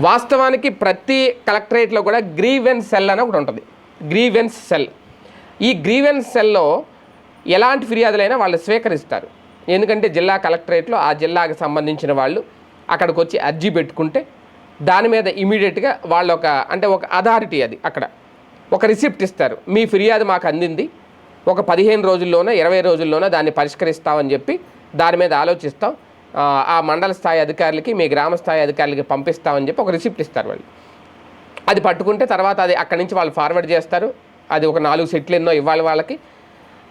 వాస్తవానికి ప్రతి కలెక్టరేట్లో కూడా గ్రీవెన్స్ సెల్ అని ఒకటి ఉంటుంది. Grievance cell. ఈ గ్రీవెన్స్ సెల్లో ఎలాంటి ఫిర్యాదులైనా వాళ్ళు స్వీకరిస్తారు. ఎందుకంటే జిల్లా కలెక్టరేట్లో ఆ జిల్లాకు సంబంధించిన వాళ్ళు అక్కడికి వచ్చి అర్జీ పెట్టుకుంటే దాని మీద ఇమీడియట్గా వాళ్ళు ఒక అంటే ఒక అథారిటీ అది అక్కడ. ఒక రిసిప్ట్ ఇస్తారు. మీ ఫిర్యాదు మాకు అందింది. ఒక పదిహేను రోజుల్లోనో ఇరవై రోజుల్లోనో దాన్ని పరిష్కరిస్తామని చెప్పి దాని మీద ఆలోచిస్తాం. ఆ, మండల స్థాయి అధికారులకి మీ గ్రామ స్థాయి అధికారులకి పంపిస్తామని చెప్పి ఒక రిసిప్ట్ ఇస్తారు వాళ్ళు. అది పట్టుకుంటే తర్వాత అది అక్కడి నుంచి వాళ్ళు ఫార్వర్డ్ చేస్తారు. అది ఒక నాలుగు సెట్లు ఎన్నో ఇవ్వాలి వాళ్ళకి.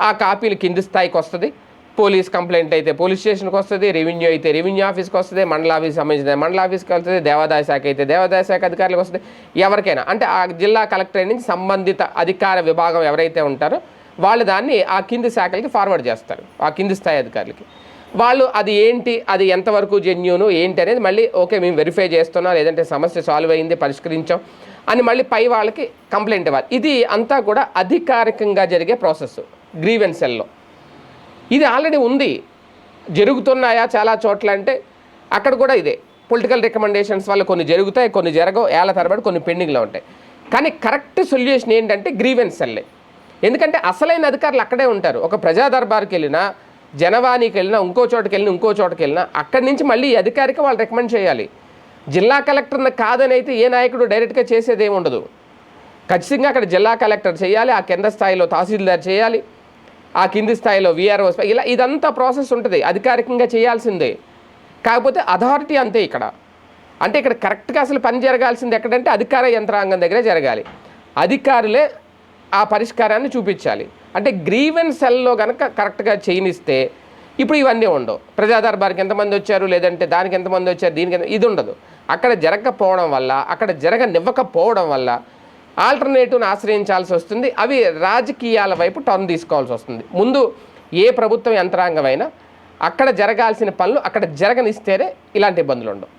ఆ కాపీలు కింది స్థాయికి వస్తుంది. పోలీస్ కంప్లైంట్ అయితే పోలీస్ స్టేషన్కి వస్తుంది రెవెన్యూ అయితే రెవెన్యూ ఆఫీస్కి వస్తుంది మండల ఆఫీస్ సంబంధించిన మండల ఆఫీస్కి వస్తుంది దేవాదాయ శాఖ అయితే దేవాదాయ శాఖ అధికారులకు వస్తుంది. ఎవరికైనా అంటే ఆ జిల్లా కలెక్టరేట్ నుంచి సంబంధిత అధికార విభాగం ఎవరైతే ఉంటారో వాళ్ళు దాన్ని ఆ కింది శాఖలకి ఫార్వర్డ్ చేస్తారు ఆ కింది స్థాయి అధికారులకి. వాళ్ళు అది ఏంటి అది ఎంతవరకు జెన్యూను ఏంటి అనేది మళ్ళీ ఓకే మేము వెరిఫై చేస్తున్నాం లేదంటే సమస్య సాల్వ్ అయింది పరిష్కరించాం అని మళ్ళీ పై వాళ్ళకి కంప్లైంట్ ఇవ్వాలి. ఇది అంతా కూడా అధికారికంగా జరిగే ప్రాసెస్ గ్రీవెన్సెల్లో. ఇది ఆల్రెడీ ఉంది. జరుగుతున్నాయా చాలా చోట్ల అంటే అక్కడ కూడా ఇదే. పొలిటికల్ రికమెండేషన్స్ వల్ల కొన్ని జరుగుతాయి కొన్ని జరగవు ఏళ్ళ తరబడి కొన్ని పెండింగ్లో ఉంటాయి. కానీ కరెక్ట్ సొల్యూషన్ ఏంటంటే గ్రీవెన్సెల్లే. ఎందుకంటే అసలైన అధికారులు అక్కడే ఉంటారు. ఒక ప్రజా దర్బార్కి వెళ్ళినా జనవానికి వెళ్ళినా ఇంకో చోటకి వెళ్ళినా ఇంకో చోటకి వెళ్ళినా అక్కడి నుంచి మళ్ళీ అధికారిక వాళ్ళు రికమెండ్ చేయాలి. జిల్లా కలెక్టర్ని కాదని అయితే ఏ నాయకుడు డైరెక్ట్గా చేసేది ఏమి ఉండదు. ఖచ్చితంగా అక్కడ జిల్లా కలెక్టర్ చేయాలి ఆ కింద స్థాయిలో తహసీల్దార్ చేయాలి ఆ కింది స్థాయిలో వీఆర్ఓ ఇలా ఇదంతా ప్రాసెస్ ఉంటుంది అధికారికంగా చేయాల్సిందే. కాకపోతే అథారిటీ అంతే ఇక్కడ. అంటే ఇక్కడ కరెక్ట్గా అసలు పని జరగాల్సింది ఎక్కడంటే అధికార యంత్రాంగం దగ్గరే జరగాలి. అధికారులే ఆ పరిష్కారాన్ని చూపించాలి. అంటే గ్రీవెన్స్ సెల్లో కనుక కరెక్ట్గా చేయనిస్తే ఇప్పుడు ఇవన్నీ ఉండవు. ప్రజాదర్బార్కి ఎంతమంది వచ్చారు? లేదంటే దానికి ఎంతమంది వచ్చారు? దీనికి ఎంత ఇది ఉండదు. అక్కడ జరగకపోవడం వల్ల అక్కడ జరగనివ్వకపోవడం వల్ల ఆల్టర్నేటివ్ని ఆశ్రయించాల్సి వస్తుంది. అవి రాజకీయాల వైపు టర్న్ తీసుకోవాల్సి వస్తుంది. ముందు ఏ ప్రభుత్వం యంత్రాంగమైనా అక్కడ జరగాల్సిన పనులు అక్కడ జరగనిస్తేనే ఇలాంటి ఇబ్బందులు ఉండవు.